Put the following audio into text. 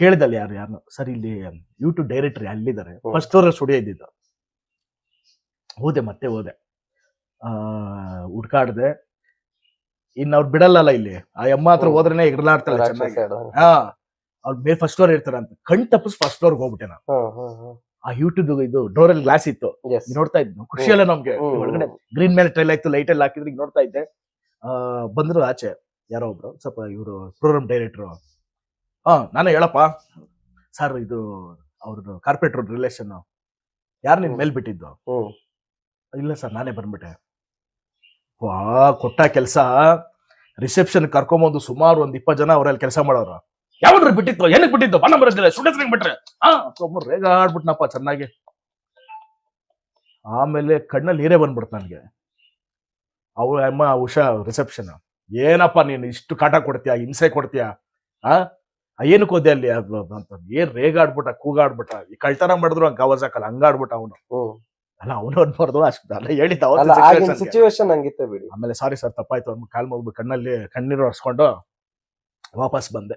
ಕೇಳಿದಲ್ಲಿ ಯಾರು ಯಾರು ಸರ್ ಇಲ್ಲಿ ಯೂಟ್ಯೂಬ್ ಡೈರೆಕ್ಟರ್ ಅಲ್ಲಿದ್ದಾರೆ. ಫಸ್ಟ್ ಫ್ಲೋರ್ ಸ್ಟುಡಿಯೋ ಇದ್ದಿದ್ದು. ಹೋದೆ ಮತ್ತೆ ಹೋದೆ. ಆ ಹುಡ್ಕಾಡ್ದೆ. ಇನ್ನು ಅವ್ರು ಬಿಡಲ್ಲಲ್ಲ ಇಲ್ಲಿ. ಆ ಅಮ್ಮ ಹತ್ರ. ಹೋದ್ರೇನೆ ಎಗರ್ಲಾಡ್ತಾಳೆ ಚೆನ್ನಾಗಿ. ಹಾ ಅವ್ರು ಬೇರೆ ಫಸ್ಟ್ ಫ್ಲೋರ್ ಇರ್ತಾರೆ ಅಂತ. ಕಣ್ ತಪ್ಪಿಸ್ ಫಸ್ಟ್ ಫ್ಲೋರ್ಗೆ ಹೋಗ್ಬಿಟ್ಟೆ ನಾನು. ಆ ಯೂಟ್ಯೂಬ್ ಇದು ಡೋರ್ ಅಲ್ಲಿ ಗ್ಲಾಸ್ ಇತ್ತು. ನೋಡ್ತಾ ಇದ್ದು? ಖುಷಿ ಅಲ್ಲ ನಮ್ಗೆ. ಒಳಗಡೆ ಗ್ರೀನ್ ಮೇಲೆ ಟ್ರೈಲ್ ಆಯ್ತು ಲೈಟ್ ಎಲ್ಲ ಹಾಕಿದ್ರೆ ನೋಡ್ತಾ ಇದ್ದೆ. ಆ ಬಂದ್ರು ಆಚೆ ಯಾರೋ ಒಬ್ರು. ಸ್ವಲ್ಪ ಇವರು ಪ್ರೋಗ್ರಾಮ್ ಡೈರೆಕ್ಟ್ರು ಹಾ ನಾನೇ ಹೇಳಪ್ಪ. ಸರ್ ಇದು ಅವ್ರದ್ದು ಕಾರ್ಪೊರೇಟರ್ ರಿಲೇಷನ್ ಯಾರು ನಿನ್ ಮೇಲೆ ಬಿಟ್ಟಿದ್ದು? ಹ್ಮ್. ಇಲ್ಲ ಸರ್ ನಾನೇ ಬಂದ್ಬಿಟ್ಟೆ. ವಾ ಕೊಟ್ಟ ಕೆಲಸ. ರಿಸೆಪ್ಷನ್ ಕರ್ಕೊಂಬಂದು ಸುಮಾರು ಒಂದ್ ಇಪ್ಪತ್ತು ಜನ ಅವರಲ್ಲಿ ಕೆಲಸ ಮಾಡೋರು. ಯಾವ್ದ್ರ ಬಿಟ್ಟಿತ್ತು? ಏನಕ್ಕೆ ಬಿಟ್ಟಿತ್ತು ಬಣ್ಣ ಬರೋದಿಲ್ಲ ಸುಡಸ್ರಿಗೆ ಬಿಟ್ರೆ. ಹಾ ಒಬ್ಬರು ರೇಗ ಆಡ್ಬಿಟ್ನಪ್ಪ ಚೆನ್ನಾಗಿ. ಆಮೇಲೆ ಕಣ್ಣಲ್ಲಿ ನೀರೇ ಬಂದ್ಬಿಡ್ತು ನನಗೆ. ಅವು ಅಮ್ಮ ಉಷಾ ರಿಸೆಪ್ಷನ್ ಏನಪ್ಪ ನೀನು ಇಷ್ಟು ಕಾಟ ಕೊಡ್ತೀಯ ಹಿಂಸೆ ಕೊಡ್ತೀಯ? ಆ? ಆ, ಕೋದೆ ಅಲ್ಲಿ? ಏನ್ ರೇಗಾಡ್ಬಿಟ್ಟ ಕೂಗಾಡ್ಬಿಟ್ಟ ಈ ಕಳ್ತನ ಮಾಡಿದ್ರು ಹಂಗ ಗವಾಜ್ ಹಾಕಲ್ಲ ಹಂಗಾಡ್ಬಿಟ್ಟ ಅವನು. ಅಲ್ಲ ಅವನು ಅನ್ಬಾರ್ದು ಅಷ್ಟು ಅಲ್ಲ ಹೇಳಿದ್ದ ಸಿಚುವೇಶನ್ ಹಂಗಿತ್ತು ಬಿಡಿ. ಆಮೇಲೆ ಸಾರಿ ಸರ್ ತಪ್ಪಾಯ್ತು ಅವ್ನು ಕಾಲ್ ಮುಗ್ದು ಕಣ್ಣಲ್ಲಿ ಕಣ್ಣೀರು ಒರೆಸ್ಕೊಂಡು ವಾಪಸ್ ಬಂದೆ.